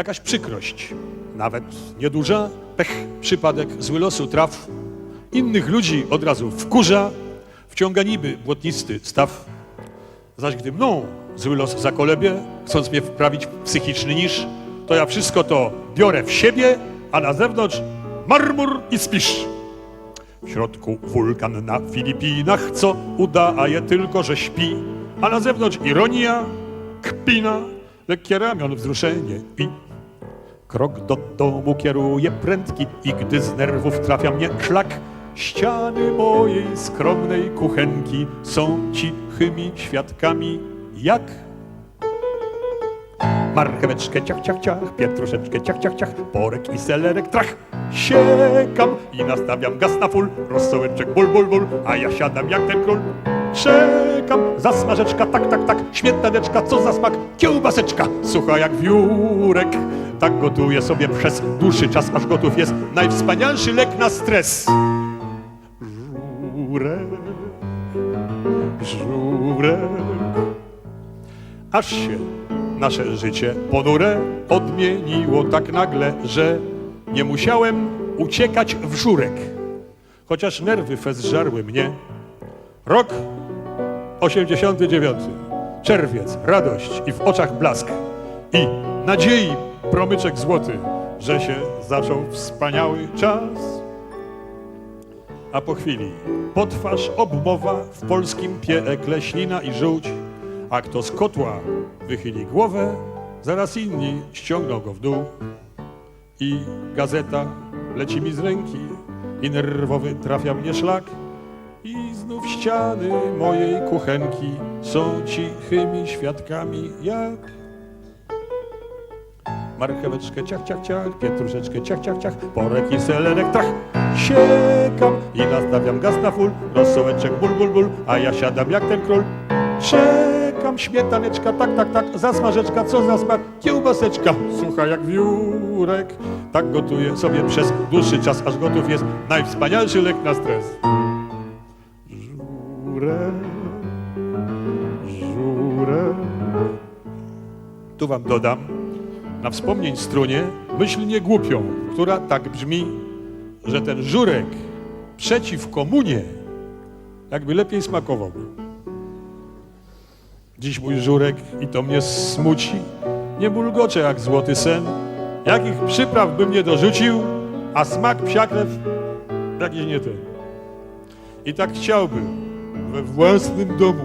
jakaś przykrość, nawet nieduża, pech, przypadek, zły losu traw, innych ludzi od razu wkurza, wciąga niby błotnisty staw, zaś gdy mną zły los zakolebie, chcąc mnie wprawić w psychiczny niż, to ja wszystko to biorę w siebie, a na zewnątrz marmur i spisz. W środku wulkan na Filipinach, co udaje tylko, że śpi, a na zewnątrz ironia, kpina, lekkie ramion, wzruszenie i krok do domu kieruje prędki i gdy z nerwów trafia mnie szlak, ściany mojej skromnej kuchenki są cichymi świadkami jak Marcheweczkę ciach, ciach, ciach, pietruszeczkę ciach, ciach, ciach, porek i selerek trach. Siekam i nastawiam gaz na full, rosołeczek ból, ból, ból, a ja siadam jak ten król. Czekam, zasmażeczka, tak, tak, tak, śmietaneczka, co za smak, kiełbaseczka, sucha jak wiórek. Tak gotuję sobie przez dłuższy czas, aż gotów jest najwspanialszy lek na stres. Żurek, żurek, aż się nasze życie ponure odmieniło tak nagle, że nie musiałem uciekać w żurek. Chociaż nerwy fez żarły mnie. Rok 89. Czerwiec, radość i w oczach blask. I nadziei promyczek złoty, że się zaczął wspaniały czas. A po chwili potwarz obmowa w polskim piekle ślina i żółć, a kto z kotła wychyli głowę, zaraz inni ściągną go w dół. I gazeta leci mi z ręki i nerwowy trafia mnie szlak. I znów ściany mojej kuchenki są cichymi świadkami jak Marcheweczkę ciach, ciach, ciach, pietruszeczkę ciach, ciach, ciach, porek i selerek trach. Siekam i nastawiam gaz na full, rosołeczek ból, ból, ból, a ja siadam jak ten król. Czekam, śmietaneczka, tak, tak, tak, zasmażeczka, co za smak, kiełbaseczka, sucha jak wiórek. Tak gotuję sobie przez dłuższy czas, aż gotów jest najwspanialszy lek na stres. Żurek, żurek. Tu wam dodam, na wspomnień strunie myśl nie głupią, która tak brzmi, że ten żurek przeciw komunie jakby lepiej smakował. Dziś mój żurek i to mnie smuci, nie bulgocze jak złoty sen, jakich przypraw bym nie dorzucił, a smak psiakrew jakiś nie ten. I tak chciałbym we własnym domu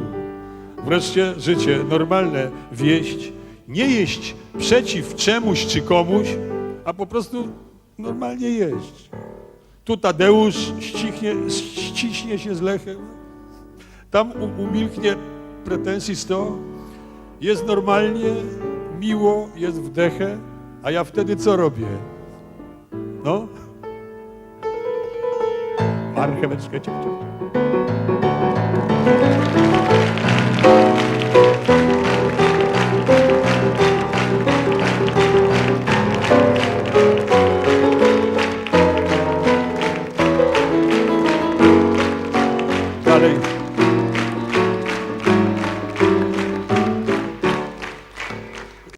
wreszcie życie normalne wieść, nie jeść przeciw czemuś czy komuś, a po prostu normalnie jeść. Tu Tadeusz ścichnie, ściśnie się z Lechem, tam umilknie pretensji sto, jest normalnie, miło, jest wdechę, a ja wtedy co robię? No? Marcheweczkę ciach. everybody.